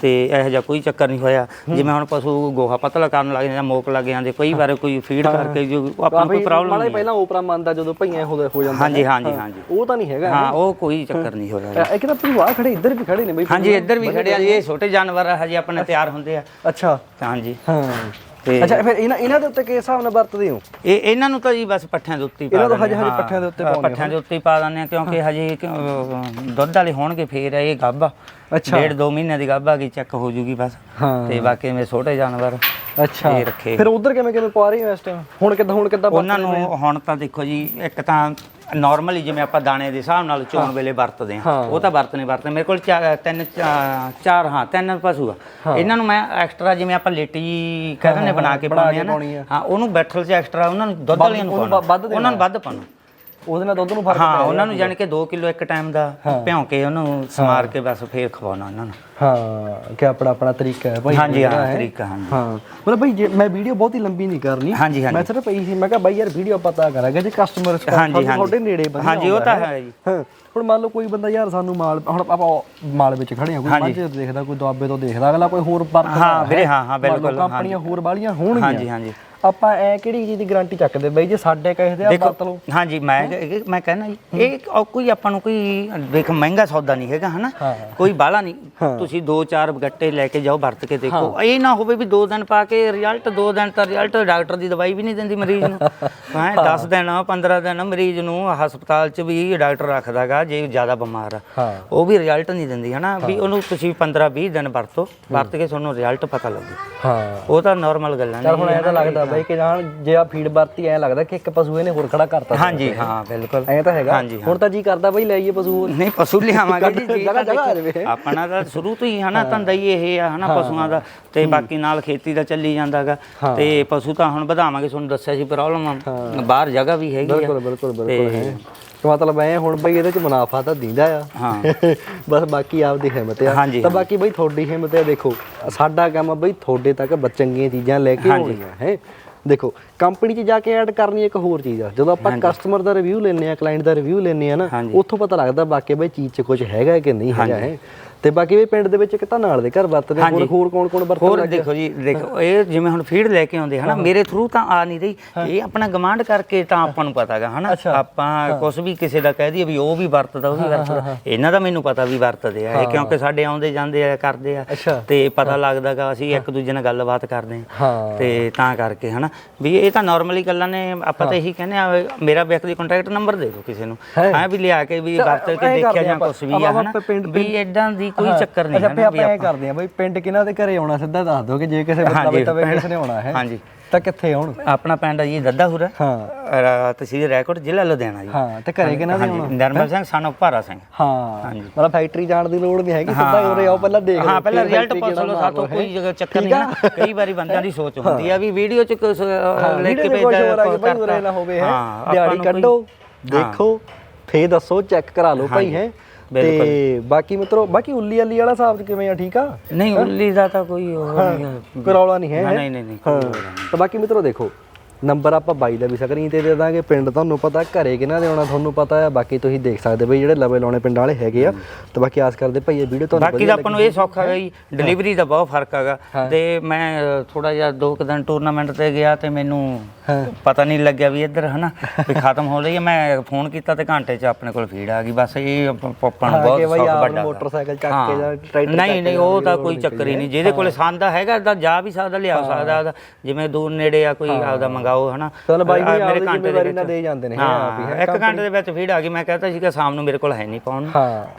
ਤੇ ਇਹੋ ਜਿਹਾ ਕੋਈ ਚੱਕਰ ਨਹੀਂ ਹੋਇਆ। ਜਿਵੇਂ ਹੁਣ ਪਸ਼ੂ ਗੋਹਾ ਪਤਲਾ ਕਰਨ ਲੱਗ ਜਾਂਦੇ ਮੋਕ ਲੱਗ ਜਾਂਦੇ ਕਈ ਵਾਰ ਕੋਈ ਫੀਡ ਕਰਕੇ ਜੋ ਆਪਾਂ ਨੂੰ ਕੋਈ ਪ੍ਰੋਬਲਮ ਹੀ ਨਹੀਂ ਪਹਿਲਾਂ ਓਪਰਾ ਮੰਨਦਾ ਜਦੋਂ ਭਈਆਂ ਹੋ ਹੋ ਜਾਂਦਾ ਹਾਂਜੀ ਹਾਂਜੀ ਹਾਂਜੀ। ਉਹ ਤਾਂ ਨਹੀਂ ਹੈਗਾ। ਹਾਂ ਉਹ ਕੋਈ ਚੱਕਰ ਨਹੀਂ ਹੋਇਆ ਇੱਕ ਤਾਂ ਭੂਆ ਖੜੇ ਇੱਧਰ ਵੀ ਖੜੇ ਨੇ ਬਈ ਹਾਂਜੀ ਇੱਧਰ ਵੀ ਖੜੇ ਆ ਜੀ ਇਹ ਛੋਟੇ ਜਾਨਵਰ ਆ, ਹਜੇ ਆਪਣੇ ਤਿਆਰ ਹੁੰਦੇ ਆ। ਅੱਛਾ। ਹਾਂਜੀ। ਹਾਂ। ਤੇ ਅੱਛਾ ਫਿਰ ਇਹਨਾਂ ਇਹਨਾਂ ਦੇ ਉੱਤੇ ਕਿਸ ਹਿਸਾਬ ਨਾਲ ਵਰਤਦੇ ਹੋ? ਇਹ ਇਹਨਾਂ ਨੂੰ ਤਾਂ ਜੀ ਬਸ ਪੱਠਿਆਂ ਦੇ ਉੱਤੇ ਹੀ ਪਾ ਇਹਨਾਂ ਨੂੰ ਦਿੰਦੇ ਹਜੇ- ਹਜੇ ਹਾਂ। ਪੱਠਿਆਂ ਦੇ ਉੱਤੇ ਹਾਂ, ਪਾਉਂਦੇ ਪੱਠਿਆਂ ਦੇ ਉੱਤੇ ਹੀ ਪਾ ਦਿੰਦੇ ਆ ਕਿਉਂਕਿ ਹਜੇ ਦੁੱਧ ਵਾਲੇ ਹੋਣਗੇ ਫੇਰ ਇਹ ਗੱਭਾ ਅੱਛਾ। ਡੇਢ ਦੋ ਮਹੀਨੇ ਦੀ ਗੱਭਾ ਕੀ ਚੈੱਕ ਹੋ ਜੂਗੀ ਬਸ। ਹਾਂ। ਤੇ ਬਾਕੀ ਮੇਰੇ ਛੋਟੇ ਜਾਨਵਰ ਅੱਛਾ। ਇਹ ਰੱਖੇ। ਫਿਰ ਉਧਰ ਕਿਵੇਂ ਕਿਵੇਂ ਪਾ ਰਹੇ ਹੋ ਇਸ ਟਾਈਮ ਹੁਣ ਕਿੱਦਾਂ ਹੁਣ ਕਿੱਦਾਂ ਉਹਨਾਂ ਨੂੰ ਹੁਣ ਤਾਂ ਦੇਖੋ ਜੀ ਇੱਕ ਤਾਂ ਨਾਰਮਲੀ ਜਿਵੇਂ ਆਪਾਂ ਦਾਣੇ ਦੇ ਹਿਸਾਬ ਨਾਲ ਚੋਣ ਵੇਲੇ ਵਰਤਦੇ। ਆ ਉਹ ਤਾਂ ਵਰਤਨੇ ਵਰਤਨੇ। ਮੇਰੇ ਕੋਲ ਤਿੰਨ ਚਾਰ ਹਾਂ ਤਿੰਨ ਪਸ਼ੂ ਆ। ਇਹਨਾਂ ਨੂੰ ਮੈਂ ਐਕਸਟਰਾ ਜਿਵੇਂ ਆਪਾਂ ਲੇਟੀ ਕਹਿੰਦੇ ਨੇ ਬਣਾ ਕੇ ਪਾਉਂਦੇ ਆ ਨਾ। ਆ। ਹਾਂ ਉਹਨੂੰ ਬੈਠਲ 'ਚ ਐਕਸਟਰਾ ਉਹਨਾਂ ਨੂੰ ਦੁੱਧ ਵਾਲੀਆਂ ਨੂੰ ਉਹਨਾਂ ਨੂੰ ਵੱਧ ਪਾਉਣਾ। ਉਹਦੇ ਨਾਲ ਦੁੱਧ ਨੂੰ ਫ਼ਰਕ ਹਾਂ ਉਹਨਾਂ ਨੂੰ ਜਾਣੀ ਕਿ 2 ਕਿਲੋ ਇੱਕ ਟਾਈਮ ਦਾ ਭਿਉਂ ਕੇ ਉਹਨੂੰ ਸਮਾਰ ਕੇ ਬਸ ਫੇਰ ਖਵਾਉਣਾ ਉਹਨਾਂ ਨੂੰ। ਹਾਂ ਕਿ ਆਪਣਾ ਆਪਣਾ ਤਰੀਕਾ ਹੈ ਭਾਈ ਹਾਂਜੀ ਹਾਂ। ਤਰੀਕਾ ਹਾਂ ਹਾਂ ਮਤਲਬ ਭਾਈ ਜੇ ਮੈਂ ਵੀਡੀਓ ਬਹੁਤੀ ਲੰਬੀ ਨਹੀਂ ਕਰਨੀ। ਮੈਂ ਸਿਰਫ ਇਹੀ ਸੀ ਮੈਂ ਕਿਹਾ ਬਾਈ ਯਾਰ ਵੀਡੀਓ ਪਤਾ ਕਰਾਂਗੇ ਜੇ ਕਸਟਮਰ ਰਿਸਪੌਂਸ। ਤੁਹਾਡੇ ਨੇੜੇ ਬੰਦਾ ਹਾਂਜੀ, ਉਹ ਤਾਂ ਹੈ ਜੀ। ਹਾਂ ਹੁਣ ਮੰਨ ਲਓ ਕੋਈ ਬੰਦਾ ਯਾਰ ਸਾਨੂੰ ਮਾਲ ਹੁਣ ਆਪਾਂ ਮਾਲ ਵਿੱਚ ਖੜੇ ਆ ਕੋਈ ਮਾਝੇ ਦੇਖਦਾ ਕੋਈ ਦੁਆਬੇ ਤੋਂ ਦੇਖਦਾ ਅਗਲਾ ਕੋਈ ਹੋਰ ਵਰਤ ਹਾਂ ਵੀਰੇ ਹਾਂ। ਹਾਂ ਬਿਲਕੁਲ ਕੰਪਨੀਆਂ ਹੋਰ ਵਾਲੀਆਂ ਹੋਣਗੀਆਂ। ਹਾਂਜੀ ਹਾਂਜੀ। ਆਪਾਂ ਐ ਕਿਹੜੀ ਚੀਜ਼ ਦੀ ਗਾਰੰਟੀ ਚੱਕਦੇ ਬਈ ਜੇ ਸਾਡੇ ਕਹੇ ਦੇ ਆ ਲਓ ਹਾਂਜੀ ਮੈਂ ਇਹ- ਮੈਂ ਕਹਿੰਦਾ ਜੀ ਇਹ ਕੋਈ ਆਪਾਂ ਨੂੰ ਕੋਈ ਦੇਖ ਮਹਿੰਗਾ ਸੌਦਾ ਨਹੀਂ ਹੈਗਾ ਹਨਾ? ਹਾਂ। ਕੋਈ ਬਾਹਲਾ ਨਹੀਂ। ਤੁਸੀਂ ਦੋ ਚਾਰ ਗੱਟੇ ਲੈ ਕੇ ਜਾਓ ਵਰਤ ਕੇ ਦੇਖੋ। ਇਹ ਨਾ ਹੋਵੇ ਵੀ ਦੋ ਦਿਨ ਪਾ ਕੇ ਰਿਜ਼ਲਟ ਦੋ ਦਿਨ ਤਾਂ ਰਿਜ਼ਲਟ ਡਾਕਟਰ ਦੀ ਦਵਾਈ ਵੀ ਨਹੀਂ ਦਿੰਦੀ ਮਰੀਜ਼ ਨੂੰ। ਹਾਂ। 10 ਦਿਨ 15 ਦਿਨ ਮਰੀਜ਼ ਨੂੰ ਹਸਪਤਾਲ 'ਚ ਵੀ ਡਾਕਟਰ ਰੱਖਦਾਗਾ ਜੇ ਜ਼ਿਆਦਾ ਬਿਮਾਰ ਆ। ਹਾਂ। ਉਹ ਵੀ ਰਿਜ਼ਲਟ ਨਹੀਂ ਦਿੰਦੀ ਹਨਾ? ਵੀ ਉਹਨੂੰ ਤੁਸੀਂ 15 20 ਦਿਨ ਵਰਤੋ ਵਰਤ ਕੇ ਤੁਹਾਨੂੰ ਰਿਜ਼ਲਟ ਪਤਾ ਲੱਗੂ। ਹਾਂ। ਉਹ ਤਾਂ ਨਾਰਮਲ ਗੱਲਾਂ ਚਲ ਨੇ ਹੁਣ ਐ ਤਾਂ ਲੱਗਦਾ ਬਈ ਕਿ ਜਾਨ ਜੇ ਆ ਫੀਡ ਵਰਤੀ ਐ ਲੱਗਦਾ ਕਿ ਇੱਕ ਪਸ਼ੂ ਇਹਨੇ ਹੋਰ ਖੜਾ ਕਰਤਾ ਹਾਂਜੀ ਹਾਂ ਬਿਲਕੁਲ। ਐ ਤਾਂ ਹੈਗਾ। ਹੁਣ ਤਾਂ ਜੀ ਕਰਦਾ ਬਈ ਲੈ ਆਈਏ ਪਸ਼ੂ। ਨਹੀਂ ਪਸ਼ੂ ਲਿਆਵਾਂਗੇ ਜੀ ਜੀ ਜਗ੍ਹਾ- ਜਗ੍ਹਾ ਆ ਜਾਵੇ। ਆਪਣਾ ਤਾਂ ਸ਼ੁਰੂ ਤੋਂ ਹੀ ਹਨਾ ਧੰਦਾ ਹੀ ਇਹ ਆ ਹਨਾ ਪਸ਼ੂਆਂ ਦਾ। ਤੇ ਬਾਕੀ ਨਾਲ ਖੇਤੀ ਦਾ ਚੱਲੀ ਜਾਂਦਾਗਾ। ਤੇ ਪਸ਼ੂ ਤਾਂ ਹੁਣ ਵਧਾਵਾਂਗੇ ਤੁਹਾਨੂੰ ਦੱਸਿਆ ਸੀ ਪ੍ਰੋਬਲਮ ਬਾਹਰ ਜਗ੍ਹਾ ਵੀ ਹੈਗੀ ਬਿਲਕੁਲ ਆ ਬਿਲਕੁਲ ਬਿਲਕੁਲ ਹੈ। ਮਤਲਬ ਐ ਹੁਣ ਬਈ ਇਹਦੇ ਚ ਮੁਨਾਫਾ ਤਾਂ ਦਿੰਦਾ ਆ। ਹਾਂ। ਬਸ ਬਾਕੀ ਆਪਦੀ ਹਿੰਮਤ ਆ। ਤਾਂ ਬਾਕੀ ਬਈ ਤੁਹਾਡੀ ਹਿੰਮਤ ਆ ਦੇਖੋ ਸਾਡਾ ਕੰਮ ਆ ਬਈ ਤੁਹਾਡੇ ਤੱਕ ਚੰਗੀਆਂ ਚੀਜ਼ਾਂ ਲੈ ਕੇ ਆਉਣੀਆਂ ਹੈ। ਦੇਖੋ ਕੰਪਨੀ 'ਚ ਜਾ ਕੇ ਐਡ ਕਰਨੀ ਇੱਕ ਹੋਰ ਚੀਜ਼ ਆ। ਜਦੋਂ ਆਪਾਂ ਕਸਟਮਰ ਦਾ ਰਿਵਿਊ ਲੈਂਦੇ ਆ ਕਲਾਇੰਟ ਦਾ ਰਿਵਿਊ ਲੈਂਦੇ ਆ ਨਾ। ਉੱਥੋਂ ਪਤਾ ਲੱਗਦਾ ਬਾਕੀ ਬਈ ਚੀਜ਼ 'ਚ ਕੁਝ ਹੈਗਾ ਕਿ ਨਹੀਂ ਹੈਗਾ ਹੈ ਤੇ ਬਾਕੀ ਵੀ ਪਿੰਡ ਦੇ ਵਿੱਚ ਇੱਕ ਤਾਂ ਨਾਲ ਦੇ ਘਰ ਵਰਤਦੇ ਹੋਰ ਹੋਰ ਕੌਣ ਕੌਣ ਵਰਤਦੇ ਹੋਰ ਦੇਖੋ ਜੀ ਦੇਖੋ ਇਹ ਜਿਵੇਂ ਹੁਣ ਫੀਡ ਲੈ ਕੇ ਆਉਂਦੇ ਹਨਾ ਮੇਰੇ ਥਰੂ ਤਾਂ ਆ ਨਹੀਂ ਰਹੀ। ਇਹ ਆਪਣਾ ਗਮਾਂਡ ਕਰਕੇ ਤਾਂ ਆਪਾਂ ਨੂੰ ਪਤਾਗਾ ਹਨਾ। ਆਪਾਂ ਕੁਝ ਵੀ ਕਿਸੇ ਦਾ ਕਹਿ ਦਈਏ ਵੀ ਉਹ ਵੀ ਵਰਤਦਾ ਉਹ ਵੀ ਵਰਤਦਾ। ਇਹਨਾਂ ਦਾ ਮੈਨੂੰ ਪਤਾ ਵੀ ਵਰਤਦੇ ਆ ਇਹ ਕਿਉਂਕਿ ਸਾਡੇ ਆਉਂਦੇ ਜਾਂਦੇ ਆ ਕਰਦੇ ਆ। ਤੇ ਪਤਾ ਲੱਗਦਾਗਾ ਅਸੀਂ ਇੱਕ ਦੂਜੇ ਨਾਲ ਗੱਲਬਾਤ ਕਰਦੇ ਆ। ਹਾਂ। ਤੇ ਤਾਂ ਕਰਕੇ ਹਨਾ। ਵੀ ਇਹ ਤਾਂ ਨਾਰਮਲੀ ਗੱਲਾਂ ਨੇ ਆਪਾਂ ਤਾਂ ਇਹੀ ਕਹਿੰਦੇ ਆ ਮੇਰਾ ਵਿਅਕਤੀ ਕੰਟੈਕਟ ਨੰਬਰ ਦੇ ਦਿਓ ਕਿਸੇ ਨੂੰ। ਹਾਂ। ਵੀ ਲਿਆ ਕੇ ਵੀ ਵਰਤ ਕੇ ਐਂ ਦੇਖਿਆ ਜਾਂ ਕੁਝ ਵੀ ਆ ਹਨਾ। ਵੀ ਇਦਾਂ ਦੀ ਕੋਈ ਚੱਕਰ ਨਹੀਂ ਅੱਛਾ ਹੈ ਵੀ ਆਪਾਂ ਇਹ ਕਰਦੇ ਆ ਬਈ ਪਿੰਡ ਕਿਹਨਾਂ ਦੇ ਘਰੇ ਆਉਣਾ ਸਿੱਧਾ ਦੱਸ ਦਿਓ ਕਿ ਜੇ ਕਿਸੇ ਬੰਦਾ ਪਿੰਡ- ਕਿਸੇ ਨੇ ਆਉਣਾ ਹੈ ਹਾਂਜੀ। ਤਾਂ ਕਿੱਥੇ ਆਉਣ? ਆਪਣਾ ਪਿੰਡ ਜੀ ਦੱਦਾਹੁਰਾ ਹਾਂ। ਤਹਿਸੀਲ ਰੈਕੋਟ ਜ਼ਿਲ੍ਹਾ ਲੁਧਿਆਣਾ ਜੀ। ਹਾਂ ਤੇ ਘਰੇ ਕਿਹਨਾਂ ਦੇ ਆਉਣਾ? ਨਰਮਲ ਸਿੰਘ ਸਨ ਭਾਰਾ ਸਿੰਘ। ਹਾਂ ਮਤਲਬ ਫੈਕਟਰੀ ਜਾਣ ਦੀ ਲੋੜ ਨਹੀਂ ਹੈਗੀ ਸਿੱਧਾ ਉਰੇ ਆਓ ਪਹਿਲਾਂ ਦੇਖ ਲਓ ਹਾਂ ਪਹਿਲਾਂ ਰਿਜ਼ਲਟ ਪੁੱਛ ਲਓ ਸਾਤੋਂ ਕੋਈ ਜਗ੍ਹਾ ਚੱਕਰ ਨਹੀਂ ਨਾ ਕਈ ਵਾਰੀ ਬੰਦਿਆਂ ਦੀ ਸੋਚ ਹੁੰਦੀ ਆ ਵੀ ਵੀਡੀਓ ਚ ਕੁਛ ਅ, ਲੈ ਵੀਡੀਓ ਕੇ ਭੇਜਦਾ ਹੋਰ ਆ ਕੇ ਕੁਛ ਭਾਈ ਉਰੇ। ਨਾ ਹੋਵੇ ਹੈ। ਦਿਹਾੜੀ ਕੋਈ- ਕੱਢੋ ਦੇਖੋ ਫੇਰ ਦੱਸੋ ਚੈੱਕ ਕਰਾ ਲਓ ਭਾਈ ਹੈ। ਤੇ ਬਾਕੀ ਮਿੱਤਰੋ ਬਾਕੀ ਉੱਲੀ ਅੱਲੀ ਵਾਲਾ ਹਿਸਾਬ ਕਿਵੇਂ ਆ ਠੀਕ ਆ? ਨਹੀਂ ਉੱਲੀ ਦਾ ਤਾਂ ਕੋਈ ਉਹ ਨਹੀਂ। ਕੋਈ ਰੌਲਾ ਨਹੀਂ ਹੈ ਨਹੀਂ ਨਹੀਂ ਨਹੀਂ। ਤਾਂ ਬਾਕੀ ਮਿੱਤਰੋ ਦੇਖੋ ਨੰਬਰ ਆਪਾਂ ਬਾਈ ਦਾ ਵੀ ਸਕਰੀਨ ਤੇ ਦੇ ਦਾਂਗੇ ਪਿੰਡ ਤੁਹਾਨੂੰ ਪਤਾ ਘਰੇ ਕਿਹਨਾਂ ਦੇ ਆਉਣਾ ਤੁਹਾਨੂੰ ਪਤਾ ਆ ਬਾਕੀ ਤੁਸੀਂ ਦੇਖ ਸਕਦੇ ਬਈ ਜਿਹੜੇ ਲਵੇ ਲਾਉਣੇ ਪਿੰਡ ਵਾਲੇ ਹੈਗੇ ਆ ਤੇ ਬਾਕੀ ਆਸ ਕਰਦੇ ਭਾਈ ਇਹ ਵੀਡੀਓ ਤੁਹਾਨੂੰ ਬਾਕੀ ਆਪਾਂ ਨੂੰ ਇਹ ਸੌਖਾ ਹੈਗਾ ਜੀ ਡਿਲੀਵਰੀ ਦਾ ਬਹੁਤ ਫ਼ਰਕ ਹੈਗਾ। ਤੇ ਮੈਂ ਥੋੜਾ ਜਿਹਾ ਦੋ ਕੁ ਦਿਨ ਟੂਰਨਾਮੈਂਟ ਤੇ ਗਿਆ ਤੇ ਮੈਨੂੰ ਪਤਾ ਨਹੀਂ ਲੱਗਿਆ ਵੀ ਇੱਧਰ ਹਨਾ? ਵੀ ਖਤਮ ਹੋ ਰਹੀ ਹੈ। ਮੈਂ ਫੋਨ ਕੀਤਾ ਤੇ ਘੰਟੇ 'ਚ ਆਪਣੇ ਕੋਲ ਫੀਡ ਆ ਗਈ। ਬਸ ਇਹ ਆਪਾਂ ਨੂੰ ਹਾਂ, ਬਹੁਤ ਸੌਖ ਵੱਡਾ ਮੋਟਰਸਾਈਕਲ ਚੱਕ ਹਾਂ। ਕੇ ਜਾਂ ਟਰੈਕਟਰ ਨਹੀਂ ਨਹੀਂ ਉਹ ਤਾਂ ਕੋਈ ਚੱਕਰ ਹੀ ਨਹੀਂ। ਜਿਹਦੇ ਕੋਲੇ ਸੰਦਾ ਹੈਗਾ ਤਾਂ ਜਾ ਵੀ ਸਕਦਾ ਲਿਆ ਸਕਦਾ। ਜਿਵੇਂ ਦੂਰ ਨੇੜੇ ਆ ਕੋਈ ਆਪਦਾ ਮੰਗਾਓ ਹਨਾ? ਚੱਲ ਬਾਈ ਆ, ਵੀ ਮੇਰੇ ਆਪਦੀ ਘੰਟੇ ਦੇ ਜ਼ਿੰਮੇਵਾਰੀ ਨਾਲ ਦੇ ਜਾਂਦੇ ਨੇ, ਹੈ ਆਪ ਇੱਕ ਘੰਟੇ ਦੇ ਵਿੱਚ ਫੀਡ ਆ ਗਈ ਮੈਂ ਕਹਤਾ ਸੀ ਕਿ ਸ਼ਾਮ ਨੂੰ ਮੇਰੇ ਕੋਲ ਹੈ ਨਹੀਂ ਪਾਉਣ।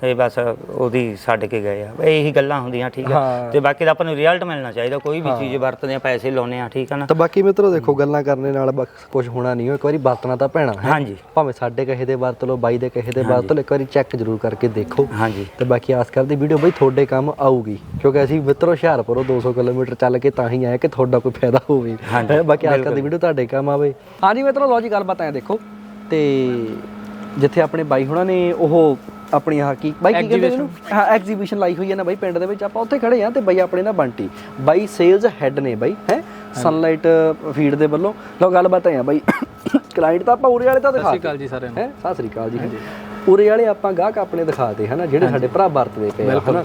ਤੇ ਬਸ ਉਹਦੀ ਛੱਡ ਕੇ ਗਏ ਆ। ਇਹੀ ਗੱਲਾਂ ਹੁੰਦੀਆਂ ਠੀਕ ਆ। ਤੇ ਬਾਕੀ ਤਾਂ ਆਪਾਂ ਨੂੰ ਰਿਜ਼ਲਟ ਮਿਲਣਾ ਚਾਹੀਦਾ ਕੋਈ ਵੀ ਚੀਜ਼ ਵਰਤਦੇ ਆ ਪੈਸੇ ਲਾਉਨੇ ਆ ਠੀਕ ਆ ਨਾ? ਤਾਂ ਬਾਕੀ ਮਿੱਤਰੋ ਦੇਖੋ ਗੱਲਾਂ ਕਰਨੇ ਨਾਲ ਕੁਝ ਹੋਣਾ ਨਹੀਂ ਇੱਕ ਵਾਰੀ ਵਰਤਣਾ ਤਾਂ ਪੈਣਾ ਹੈ। ਹਾਂਜੀ। ਭਾਵੇਂ ਸਾਡੇ ਕਹੇ ਦੇ ਵਰਤ ਲਓ ਬਾਈ ਦੇ ਕਹੇ ਦੇ ਵਰਤ ਲਓ ਇੱਕ ਵਾਰੀ ਚੈੱਕ ਜ਼ਰੂਰ ਕਰਕੇ ਦੇਖੋ। ਹਾਂਜੀ। ਤੇ ਬਾਕੀ ਆਸ ਕਰਦੇ ਵੀਡੀਓ ਬਈ ਤੁਹਾਡੇ ਕੰਮ ਆਊਗੀ। ਕਿਉਂਕਿ ਅਸੀਂ ਮਿੱਤਰੋ ਹੁਸ਼ਿਆਰਪੁਰੋਂ 200 ਕਿਲੋਮੀਟਰ ਚੱਲ ਕੇ ਤਾਂ ਹੀ ਆਏ ਕਿ ਤੁਹਾਡਾ ਕੋਈ ਫਾਇਦਾ ਹੋਵੇ। ਬਾਕੀ ਆਸ ਕਰਦੇ ਵੀਡੀਓ ਤੁਹਾਡੇ ਕੰਮ ਆਵੇ ਹਾਂਜੀ ਮਿੱਤਰੋ ਲੋ ਜੀ ਗੱਲਬਾਤ ਐ ਦੇਖੋ। ਤੇ ਜਿੱਥੇ ਆਪਣੇ ਬਾਈ ਹੁਣਾਂ ਨੇ ਉਹ ਆਪਣੀ ਆਹ ਕੀ ਬਾਈ ਕੀ ਕਹਿੰਦੇ ਇਹਨੂੰ? ਹਾਂ ਐਗਜ਼ੀਬਿਸ਼ਨ ਲਾਈ ਹੋਈ ਹੈ ਨਾ ਬਾਈ ਪਿੰਡ ਦੇ ਵਿੱਚ। ਆਪਾਂ ਉੱਥੇ ਖੜੇ ਆ ਤੇ ਬਾਈ ਆਪਣੇ ਨਾ ਬੰਟੀ। ਬਾਈ ਸੇਲਸ ਹੈੱਡ ਨੇ ਬਾਈ ਹੈ? ਸਨਲਾਈਟ ਫੀਡ ਦੇ ਵੱਲੋਂ। ਲੋ ਗੱਲਬਾਤ ਐ ਆ ਬਾਈ। ਕਲਾਇੰਟ ਤਾਂ ਆਪਾਂ ਉਰੇ ਵਾਲੇ ਤਾਂ ਦਿਖਾ ਸਤਿ ਸ਼੍ਰੀ ਅਕਾਲ ਜੀ ਸਾਰਿਆਂ ਨੂੰ। ਹੈ? ਸਤਿ ਸ੍ਰੀ ਅਕਾਲ ਜੀ। ਉਰੇ ਵਾਲੇ ਆਪਾਂ ਗਾਹਕ ਆਪਣੇ ਦਿਖਾਤੇ ਹਨਾ ਜਿਹੜੇ ਸਾਡੇ ਭਰਾ ਵਰਤਦੇ ਪਏ ਹਨਾ?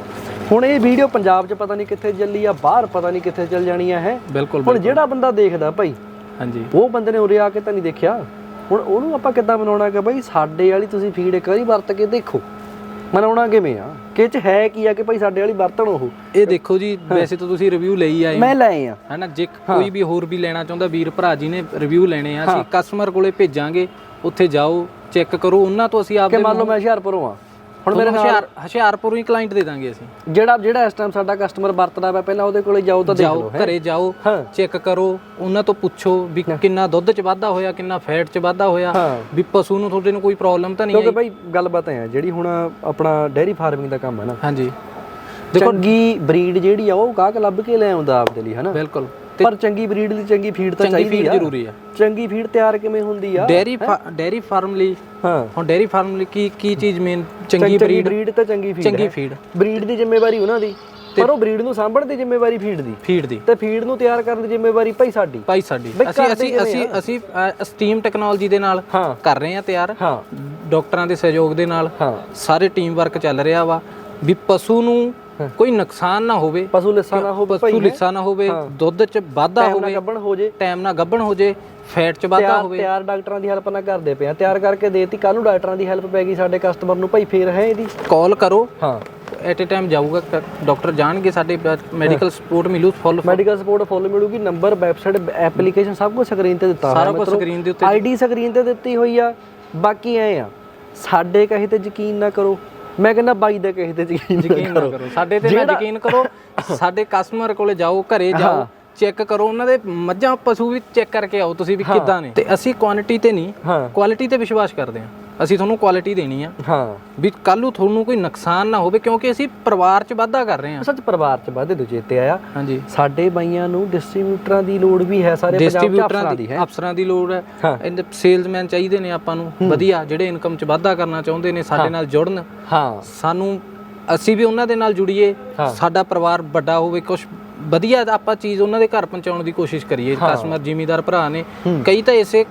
ਹੁਣ ਇਹ ਵੀਡੀਓ ਪੰਜਾਬ 'ਚ ਪਤਾ ਨਹੀਂ ਕਿੱਥੇ ਚੱਲੀ ਆ ਬਾਹਰ ਪਤਾ ਨਹੀਂ ਕਿੱਥੇ ਚੱਲ ਜਾਣੀ ਆ ਹੈ? ਬਿਲਕੁਲ ਹੁਣ ਜਿਹੜਾ ਬੰਦਾ ਦੇਖਦਾ ਭਾਈ ਹਾਂਜੀ। ਉਹ ਬੰਦੇ ਨੇ ਉਰੇ ਆ ਕੇ ਤਾਂ ਨਹੀਂ ਦੇਖਿਆ। ਹੁਣ ਉਹਨੂੰ ਆਪਾਂ ਕਿੱਦਾਂ ਬਣਾਉਣਾ ਕਿ ਭਾਈ ਸਾਡੇ ਵਾਲੀ ਤੁਸੀਂ ਫੀਡ ਇੱਕ ਵਾਰੀ ਵਰਤ ਕੇ ਦੇਖੋ। ਮਨਾਉਣਾ ਕਿਵੇਂ ਆ? ਕਿ 'ਚ ਹੈ ਕੀ ਆ ਕਿ ਭਾਈ ਸਾਡੇ ਵਾਲੀ ਵਰਤਣ ਉਹ? ਇਹ ਦੇਖੋ ਜੀ ਵੈਸੇ ਤਾਂ ਤੁਸੀਂ ਰਿਵਿਊ ਲਈ ਆਏ ਮੈਂ ਲਏ ਆ। ਹਨਾ ਜੇ ਕੋਈ ਵੀ ਹੋਰ ਵੀ ਲੈਣਾ ਚਾਹੁੰਦਾ ਵੀਰ ਭਰਾ ਜੀ ਨੇ ਰਿਵਿਊ ਲੈਣੇ ਆ। ਅਸੀਂ ਕਸਟਮਰ ਕੋਲੇ ਭੇਜਾਂਗੇ ਉੱਥੇ ਜਾਓ ਚੈੱਕ ਕਰੋ ਉਹਨਾਂ ਤੋਂ ਅਸੀਂ ਕਿ ਆਪਦੇ ਮੰਨ ਲਓ ਮੈਂ ਹੁਸ਼ਿਆਰਪੁਰੋਂ ਆ। ਹੁਣ ਮੇਰੇ ਨਾਲ ਹੁਸ਼ਿਆਰ ਹੁਸ਼ਿਆਰਪੁਰੋਂ ਹੀ ਕਲਾਇੰਟ ਦੇ ਦਾਂਗੇ ਅਸੀਂ। ਜਿਹੜਾ ਜਿਹੜਾ ਇਸ ਟਾਈਮ ਸਾਡਾ ਕਸਟਮਰ ਵਰਤਦਾ ਪਿਆ ਪਹਿਲਾਂ ਉਹਦੇ ਕੋਲੇ ਜਾਓ ਤਾਂ ਦੇਖ ਲਓ ਘਰੇ ਜਾਓ ਹਾਂ। ਚੈੱਕ ਕਰੋ ਉਹਨਾਂ ਤੋਂ ਪੁੱਛੋ ਵੀ ਕਿੰਨਾ ਦੁੱਧ ਚ ਵਾਧਾ ਹੋਇਆ ਕਿੰਨਾ ਫੈਟ ਚ ਵਾਧਾ ਹੋਇਆ ਹਾਂ। ਵੀ ਪਸ਼ੂ ਨੂੰ ਤੁਹਾਡੇ ਨੂੰ ਕੋਈ ਪ੍ਰੋਬਲਮ ਤਾਂ ਨਹੀਂ ਕਿਉਂਕਿ ਭਾਈ ਗੱਲਬਾਤ ਆ ਜਿਹੜੀ ਹੁਣ ਆਪਣਾ ਡੇਅਰੀ ਫਾਰਮਿੰਗ ਦਾ ਕੰਮ ਹੈ ਨਾ। ਹਾਂਜੀ। ਚੰਗੀ ਬਰੀਡ ਜਿਹੜੀ ਆ ਉਹ ਗਾਹਕ ਲੱਭ ਕੇ ਲੈ ਆਉਂਦਾ ਆਪਦੇ ਲਈ ਹਨਾ ਬਿਲਕੁਲ। ਪਰ ਚੰਗੀ ਬਰੀਡ ਲਈ ਚੰਗੀ ਫੀਡ ਤਾਂ ਚੰਗੀ ਚਾਹੀਦੀ ਫੀਡ ਆ। ਜ਼ਰੂਰੀ ਆ। ਚੰਗੀ ਫੀਡ ਤਿਆਰ ਕਿਵੇਂ ਹੁੰਦੀ ਆ? ਡੈਰੀ ਡੈਰੀ ਫਾਰਮ ਲਈ ਹਾਂ। ਹੁਣ ਡੈਰੀ ਫਾਰਮ ਲਈ ਕੀ ਕੀ ਚੀਜ਼ ਮੇਨ ਚੰਗੀ ਚੰਗੀ ਬਰੀਡ? ਬਰੀਡ ਤਾਂ ਚੰਗੀ ਫੀਡ ਚੰਗੀ ਫੀਡ। ਬਰੀਡ ਦੀ ਜ਼ਿੰਮੇਵਾਰੀ ਉਹਨਾਂ ਦੀ। ਪਰ ਉਹ ਬਰੀਡ ਨੂੰ ਸਾਂਭਣ ਦੀ ਜ਼ਿੰਮੇਵਾਰੀ ਫੀਡ ਦੀ। ਫੀਡ ਦੀ। ਤੇ ਫੀਡ ਨੂੰ ਤਿਆਰ ਕਰਨ ਦੀ ਜ਼ਿੰਮੇਵਾਰੀ ਭਾਈ ਸਾਡੀ। ਭਾਈ ਸਾਡੀ। ਅਸੀਂ ਅਸੀਂ ਅਸੀਂ ਅਸੀਂ ਸਟੀਮ ਟੈਕਨੋਲੋਜੀ ਦੇ ਨਾਲ ਕਰ ਰਹੇ ਹਾਂ ਤਿਆਰ। ਹਾਂ। ਡਾਕਟਰਾਂ ਦੇ ਸਹਿਯੋਗ ਦੇ ਨਾਲ। ਹਾਂ। ਸਾਰੇ ਟੀਮ ਵਰਕ ਚੱਲ ਰਿਹਾ ਵਾ। ਵੀ ਪਸ਼ੂ ਨੂੰ ਕੋਈ ਨੁਕਸਾਨ ਨਾ ਹੋਵੇ ਪਸ਼ੂ ਲਿੱਸਾ ਨਾ ਹੋਵੇ ਪਸ਼ੂ ਲਿੱਸਾ ਨਾ ਹੋਵੇ ਦੁੱਧ 'ਚ ਵਾਧਾ ਟਾਈਮ ਨਾਲ ਹੋਵੇ ਗੱਭਣ ਹੋ ਜੇ। ਟਾਈਮ ਨਾਲ ਗੱਭਣ ਹੋ ਜੇ ਫੈਟ 'ਚ ਵਾਧਾ ਹੋਵੇ। ਤਿਆਰ ਡਾਕਟਰਾਂ ਦੀ ਹੈਲਪ ਨਾਲ ਕਰਦੇ ਪਏ ਆ। ਤਿਆਰ ਕਰਕੇ ਦੇਤੀ ਕੱਲ ਨੂੰ ਡਾਕਟਰਾਂ ਦੀ ਹੈਲਪ ਪੈ ਗਈ ਸਾਡੇ ਕਸਟਮਰ ਨੂੰ। ਭਾਈ ਫੇਰ ਹੈ ਇਹਦੀ? ਕਾਲ ਕਰੋ। ਹਾਂ। ਐਟ ਅ ਟਾਈਮ ਜਾਊਗਾ ਡਾਕਟਰ ਜਾਣਗੇ ਸਾਡੇ ਮੈਡੀਕਲ ਸਪੋਰਟ ਮਿਲੂ ਫੁੱਲ ਮੈਡੀਕਲ ਸਪੋਰਟ ਫੁੱਲ ਮਿਲੂਗੀ। ਨੰਬਰ ਵੈਬਸਾਈਟ ਐਪਲੀਕੇਸ਼ਨ ਸਭ ਕੁਝ ਸਕਰੀਨ ਤੇ ਦਿੱਤਾ ਸਾਰਾ ਕੁਝ ਸਕਰੀਨ ਦੇ ਉੱਤੇ ਆਈਡੀ ਸਕਰੀਨ ਤੇ ਦਿੱਤੀ ਹੋਈ ਆ। ਬਾਕੀ ਐ ਆ ਸਾਡੇ ਕਹੇ ਤੇ ਯਕੀਨ ਨਾ ਕਰੋ। ਮੈਂ ਕਹਿੰਦਾ ਬਾਈ ਦੇ ਕਹੇ ਤੇ ਯਕੀਨ ਯਕੀਨ ਨਾ ਕਰੋ। ਸਾਡੇ ਤੇ ਨਾ ਯਕੀਨ ਕਰੋ ਸਾਡੇ ਕਸਟਮਰ ਕੋਲੇ ਜਾਓ ਘਰੇ ਜਾਓ ਚੈੱਕ ਕਰੋ ਉਹਨਾਂ ਦੇ ਮੱਝਾਂ ਪਸ਼ੂ ਵੀ ਚੈੱਕ ਕਰਕੇ ਆਓ ਤੁਸੀਂ ਵੀ ਕਿੱਦਾਂ ਨੇ। ਤੇ ਅਸੀਂ ਕੁਆਂਟੀਟੀ ਤੇ ਨਹੀਂ ਕੁਆਲਿਟੀ ਤੇ ਵਿਸ਼ਵਾਸ ਕਰਦੇ ਹਾਂ। ਅਸੀਂ ਤੁਹਾਨੂੰ ਕੁਆਲਿਟੀ ਦੇਣੀ ਆ। ਹਾਂ। ਵੀ ਕੱਲ ਨੂੰ ਤੁਹਾਨੂੰ ਕੋਈ ਨੁਕਸਾਨ ਨਾ ਹੋਵੇ ਕਿਉਂਕਿ ਅਸੀਂ ਪਰਿਵਾਰ 'ਚ ਵਾਧਾ ਕਰ ਰਹੇ ਹਾਂ। ਸੱਚ ਪਰਿਵਾਰ ਚ ਵਾਧੇ ਤੋਂ ਚੇਤੇ ਆਇਆ। ਹਾਂਜੀ। ਸਾਡੇ ਬਾਈਆਂ ਨੂੰ ਡਿਸਟ੍ਰੀਬਿਊਟਰਾਂ ਦੀ ਲੋੜ ਵੀ ਹੈ ਸਾਰੇ ਪੰਜਾਬ ਚ ਡਿਸਟ੍ਰੀਬਿਊਟਰਾਂ ਅਫਸਰਾਂ ਦੀ ਦੀ ਹੈ। ਅਫਸਰਾਂ ਦੀ ਲੋੜ ਹੈ। ਇਹਦੇ ਸੇਲਸਮੈਨ ਚਾਹੀਦੇ ਨੇ ਆਪਾਂ ਨੂੰ। ਵਧੀਆ ਜਿਹੜੇ ਇਨਕਮ 'ਚ ਵਾਧਾ ਕਰਨਾ ਚਾਹੁੰਦੇ ਨੇ ਸਾਡੇ ਨਾਲ ਜੁੜਨ। ਹਾਂ। ਸਾਨੂੰ ਅਸੀਂ ਵੀ ਉਹਨਾਂ ਦੇ ਨਾਲ ਜੁੜੀਏ। ਸਾਡਾ ਪਰਿਵਾਰ ਵੱਡਾ ਹੋਵੇ ਕੁਝ ਵਧੀਆ ਆਪਾਂ ਚੀਜ਼ ਉਹਨਾਂ ਦੇ ਘਰ ਪਹੁੰਚਾਉਣ ਦੀ ਕੋਸ਼ਿਸ਼ ਕਰੀਏ। ਕਸਟਮਰ ਜ਼ਿਮੀਦਾਰ ਭਰਾ ਨੇ। ਕਈ ਤਾਂ ਇਸੇ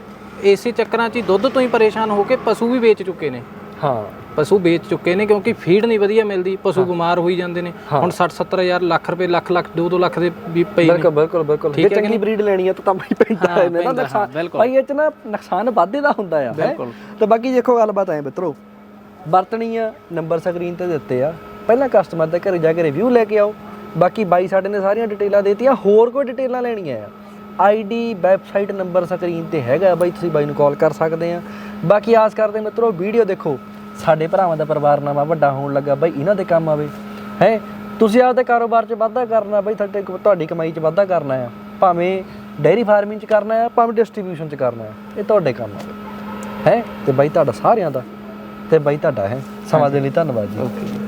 ਇਸੇ ਚੱਕਰਾਂ 'ਚ ਹੀ ਦੁੱਧ ਤੋਂ ਹੀ ਪਰੇਸ਼ਾਨ ਹੋ ਕੇ ਪਸ਼ੂ ਵੀ ਵੇਚ ਚੁੱਕੇ ਨੇ। ਹਾਂ। ਪਸ਼ੂ ਵੇਚ ਚੁੱਕੇ ਨੇ ਕਿਉਂਕਿ ਫੀਡ ਨਹੀਂ ਵਧੀਆ ਮਿਲਦੀ ਪਸ਼ੂ ਬਿਮਾਰ ਹੋਈ ਜਾਂਦੇ ਨੇ। ਹੁਣ 60 70 ਹਜ਼ਾਰ ਲੱਖ ਰੁਪਏ ਲੱਖ ਲੱਖ 2 2 ਲੱਖ ਦੇ ਵੀ ਪਈ ਨੇ। ਬਿਲਕੁਲ ਬਿਲਕੁਲ ਬਿਲਕੁਲ। ਜੇ ਚੰਗੀ ਬਰੀਡ ਲੈਣੀ ਹੈ ਤਾਂ ਤਾਂ ਭਾਈ ਪੈਂਦਾ ਹੈ ਨਾ ਨੁਕਸਾਨ। ਭਾਈ ਇਹ ਚ ਨਾ ਨੁਕਸਾਨ ਵਾਧੇ ਦਾ ਹੁੰਦਾ ਆ ਹੈਂ। ਤੇ ਬਾਕੀ ਦੇਖੋ ਗੱਲਬਾਤ ਐ ਮਿੱਤਰੋ ਵਰਤਣੀ ਆ ਨੰਬਰ ਸਕਰੀਨ ਤੇ ਦਿੱਤੇ ਆ। ਪਹਿਲਾਂ ਕਸਟਮਰ ਦੇ ਘਰੇ ਜਾ ਕੇ ਰਿਵਿਊ ਲੈ ਕੇ ਆਓ। ਬਾਕੀ ਬਾਈ ਸਾਡੇ ਨੇ ਸਾਰੀਆਂ ਡਿਟੇਲਾਂ ਦੇਤੀਆਂ ਹੋਰ ਕੋਈ ਡਿਟੇਲਾਂ ਲੈਣੀਆਂ ਆ। ਆਈਡੀ ਵੈਬਸਾਈਟ ਨੰਬਰ ਸਕਰੀਨ ਤੇ ਹੈਗਾ ਬਾਈ, ਤੁਸੀਂ ਬਾਈ ਨੂੰ ਕਾਲ ਕਰ ਸਕਦੇ ਆ ਬਾਕੀ ਆਸ ਕਰਦੇ ਮਿੱਤਰੋ, ਵੀਡੀਓ ਦੇਖੋ। ਸਾਡੇ ਭਰਾਵਾਂ ਦਾ ਪਰਿਵਾਰ ਨਵਾਂ ਵੱਡਾ ਹੋਣ ਲੱਗਾ ਬਾਈ, ਇਹਨਾਂ ਦੇ ਕੰਮ ਆਵੇ। ਹੈ? ਤੁਸੀਂ ਆਪਦੇ ਕਾਰੋਬਾਰ 'ਚ ਵਾਧਾ ਕਰਨਾ ਬਾਈ, ਤੁਹਾਡੇ ਤੁਹਾਡੀ ਕਮਾਈ 'ਚ ਵਾਧਾ ਕਰਨਾ ਆ। ਭਾਵੇਂ ਡੇਅਰੀ ਫਾਰਮਿੰਗ 'ਚ ਕਰਨਾ ਆ, ਭਾਵੇਂ ਡਿਸਟ੍ਰੀਬਿਊਸ਼ਨ 'ਚ ਕਰਨਾ ਆ, ਇਹ ਤੁਹਾਡੇ ਕੰਮ ਆਵੇ। ਹੈ? ਤੇ ਬਾਈ, ਤੁਹਾਡਾ ਸਾਰਿਆਂ ਦਾ। ਤੇ ਬਾਈ, ਤੁਹਾਡਾ ਹੈ? ਸਮਾਂ ਦੇ ਲਈ ਧੰਨਵਾਦ ਜੀ। ਓਕੇ।